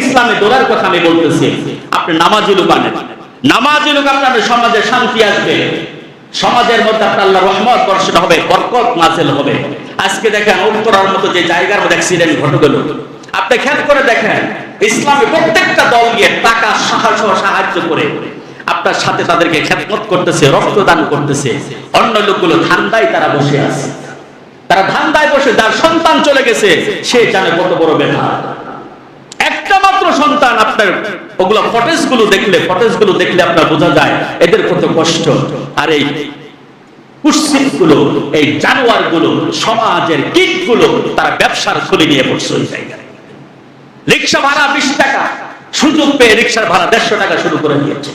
ইসলামে দোলার কথা আমি বলতেছি। আপনি নামাজি লোক আনেন। নামাজি লোক আপনার সমাজে শান্তি আসবে। সমাজের মধ্যে আপনার রহমত বর্ষণ হবে, বরকত নাজেল হবে। আজকে দেখেন, উত্তরার মতো যে জায়গার মধ্যে অ্যাক্সিডেন্ট ঘটে গেল। আপনি খেয়াল করে দেখেন, ইসলামে প্রত্যেকটা দল গিয়ে টাকা সাহায্য সাহায্য করে আপনার সাথে তাদেরকে খেদমত করতেছে, রক্তদান করতেছে। অন্য লোকগুলো ধান্দায় তারা বসে আছে। তারা ধান্দায় বসে, যার সন্তান চলে গেছে, সে জানে কত বড় মাত্র সন্তান আপনার ওগুলো ফটেজগুলো দেখলে ফটেজগুলো দেখলে আপনার বোঝা যায়, এদের কত কষ্ট। আর এই কুৎসিতগুলো এই জানোয়ারগুলো সমাজের কীটগুলো তারা ব্যবসার খুলে নিয়ে পড়ছে রিক্সা ভাড়া বিশ টাকা, সুযোগ পেয়ে রিক্সার ভাড়া দেড়শো টাকা শুরু করে দিয়েছে।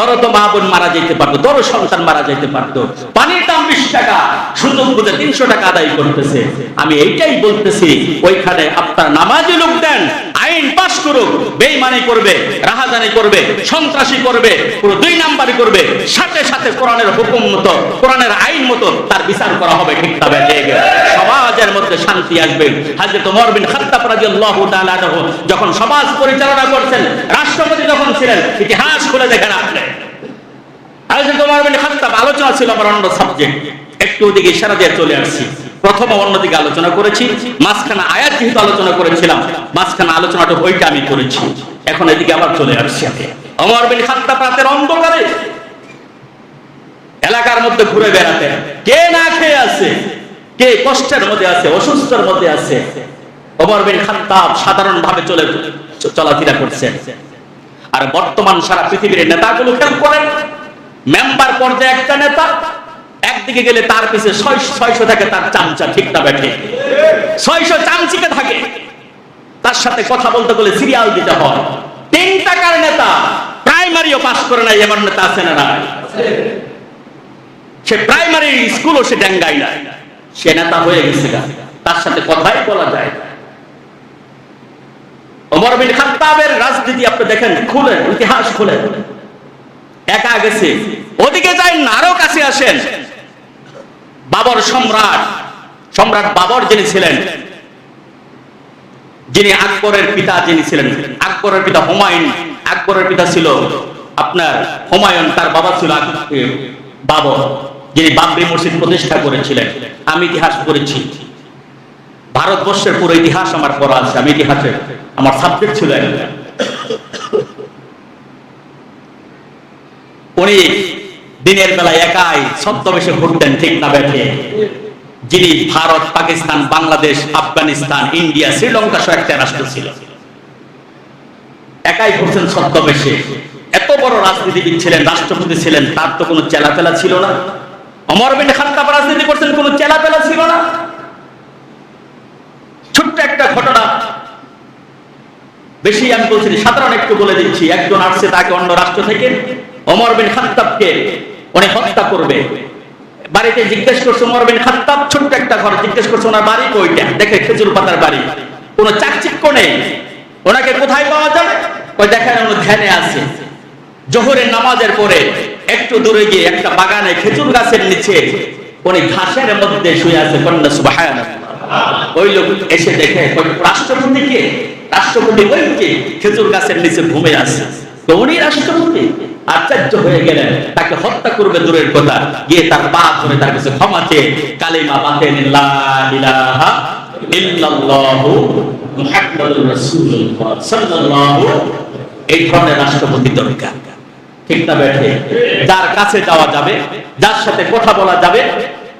তোর তো মা বোন মারা যেতে পারতো তোর সন্তান মারা যেতে পারতো। পানির দাম বিশ টাকা, সুযোগ বুঝে তিনশো টাকা আদায় করতেছে। আমি এইটাই বলতেছি, ওইখানে আপনার নামাজি লোক দেন, আইন পাস করুক, বেইমানি করবে, রাহাজানি করবে, সন্ত্রাসী করবে, পুরো দুই নাম্বারই করবে, সাথে সাথে কোরআনের হুকুম মতো, কোরআনের আইন মতো তার বিচার করা হবে ঠিক তবে। মধ্যে শান্তি আসবে। হাজরত ওমর বিন খাত্তাব রাদিয়াল্লাহু তাআলা যখন সমাজ পরিচালনা করছেন, রাষ্ট্রপতি যখন ছিলেন, ইতিহাস খুলে দেখেন আপনি হাজরত ওমর বিন খাত্তাব, আলোচনা ছিল আমার অন্য সাবজেক্ট একটু ওদিকে ইশারা দিয়ে চলে আসছি। প্রথম অন্যদিকে আলোচনা করেছি, মাঝখানে আয়াত যেহেতু আলোচনা করেছিলাম, মাঝখানে আলোচনাটা ওইটা আমি করেছি। এখন এদিকে আবার চলে আসছি আমি। ওমর বিন খাত্তাব রাতের অন্ধকারে, এলাকার মধ্যে ঘুরে বেড়াতে। কে না খেয়ে আছে? কে কষ্টের মধ্যে আছে, অসুস্থের মধ্যে আছে? ওমর বিন খাত্তাব সাধারণ ভাবে চলে, চলাফেরা করছেন আর বর্তমান সারা পৃথিবীর নেতাগুলো খেয়াল করেন মেম্বার পর্যায়ে একটা নেতা, একদিকে গেলে তার পিছে ছয়শো থাকে তার চামচা ঠিক না ব্যাঠে। ছয়শো চামচিকে থাকে। তার সাথে কথা বলতে গেলে সিরিয়াল দিতে হয়। তিন টাকার নেতা প্রাইমারিও পাস করে নাই, এমন নেতা আছে না নাই? সে প্রাইমারি স্কুলও সে ডেঙ্গাই না সে নেতা হয়ে গেছে। তার সাথে কথাই বলা যায় বিন রাজনীতি আপনি দেখেন ইতিহাস একা গেছে। ওদিকে যাই কাছে আসেন। বাবর সম্রাট সম্রাট বাবর যিনি ছিলেন, যিনি আকবরের পিতা যিনি ছিলেন, আকবরের পিতা হুমায়ুন, আকবরের পিতা ছিল আপনার হুমায়ুন, তার বাবা ছিল বাবর। যিনি বাবরি মসজিদ প্রতিষ্ঠা করেছিলেন, আমি ইতিহাস পড়েছি। ভারতবর্ষের পুরো ইতিহাস আমার পড়া আছে, আমি ইতিহাসে আমার সাবজেক্ট ছিল উনি দিনের বেলায় একাই ছদ্মবেশে ঘুরতেন ঠিক না ব্যাঠে যিনি ভারত, পাকিস্তান, বাংলাদেশ, আফগানিস্তান, ইন্ডিয়া, শ্রীলঙ্কা সহ একটা রাষ্ট্র ছিল। একাই ঘুরছেন ছদ্মবেশে এত বড় রাজনীতিবিদ ছিলেন, রাষ্ট্রপতি ছিলেন, তার তো কোনো চেলাপেলা ছিল না। অমর বিন খাত্তাব রাজনীতি করছেন, কোনো চেলাপেলা ছিল না? ছোট্ট একটা ঘটনা। বেশি আমি বলছি সাধারণ একটু বলে দিচ্ছি। একজন আসছে তাকে অন্য রাষ্ট্র থেকে অমর বিন খাত্তাবকে উনি হত্যা করবে। বাড়িতে জিজ্ঞেস করছে অমর বিন খাত্তাব, ছোট্ট একটা ঘর। জিজ্ঞেস করছে, ওনার বাড়ি কইটা? দেখে খেজুর পাতার বাড়ি। কোনো চাকচিক্য নেই। ওনাকে কোথায় পাওয়া যাবে ওই দেখেন ধ্যানে আছে। জোহরের নামাজের পরে একটু দূরে গিয়ে একটা বাগানে খেজুর গাছের নিচে উনি ঘাসের মধ্যে শুয়ে আছে কন্যা সুবহানাল্লাহ। ওই লোক এসে দেখে রাষ্ট্রপতি কে? রাষ্ট্রপতি ওই কে খেজুর গাছের নিচে ঘুমে আছে। আশ্চর্য হয়ে গেলেন, তাকে হত্যা করবে দূরের কথা। গিয়ে তার লা এই রাষ্ট্রপতি দরকার। ঠিক না বেঠে? যার কাছে যাওয়া যাবে, যার সাথে কথা বলা যাবে,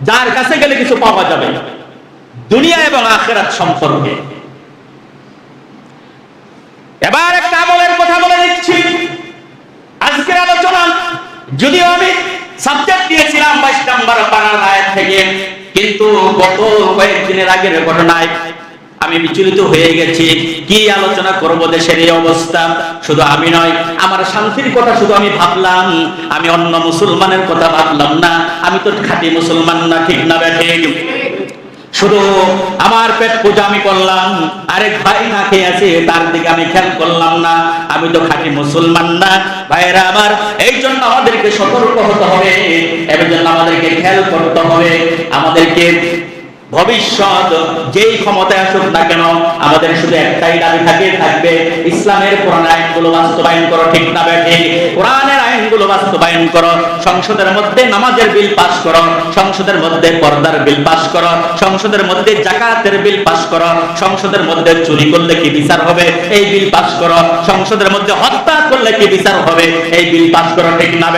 যার কাছে গেলে কিছু পাওয়া যাবে। দুনিয়া এবং আখেরাত সম্পর্কে। এবার একটা আমলের কথা বলে দিচ্ছি। আজকের আলোচনা, যদিও আমি সাবজেক্ট দিয়েছিলাম বাইশ নাম্বার পাড়ার আয়াত থেকে, কিন্তু গত কয়েকদিনের আগের ঘটনায় আমি বিচলিত হয়ে গেছি। কি আলোচনা করব দেশের এই অবস্থা? শুধু আমি নয়, আমার শান্তির কথা শুধু আমি ভাবলাম। আমি অন্য মুসলমানের কথা ভাবলাম না। আমি তো খাঁটি মুসলমান না, ঠিক না ব্যাঠে শুধু আমার পেট পূজা আমি করলাম। আরেক ভাই না খেয়ে আছে, তার দিকে আমি খেয়াল করলাম না। আমি তো খাঁটি মুসলমান না। ভাইয়েরা আমার, এই জন্য আমাদেরকে সতর্ক হতে হবে। এর জন্য আমাদেরকে খেয়াল করতে হবে। আমাদেরকে ভবিষ্যৎ যেই ক্ষমতায় আসুক না কেন, আমাদের শুধু একটাই দাবি থাকে, থাকবে ইসলামের কোরআন আইনগুলো বাস্তবায়ন করো, ঠিক না ঠিক? কোরআনের আইনগুলো বাস্তবায়ন করো, সংসদের মধ্যে নামাজের বিল পাস করো, সংসদের মধ্যে পর্দার বিল পাস করো, সংসদের মধ্যে জাকাতের বিল পাস করো, সংসদের মধ্যে চুরি করলে কি বিচার হবে? এই বিল পাস করো, সংসদের মধ্যে হত্যা করলে কি বিচার হবে? এই বিল পাস করো, ঠিক না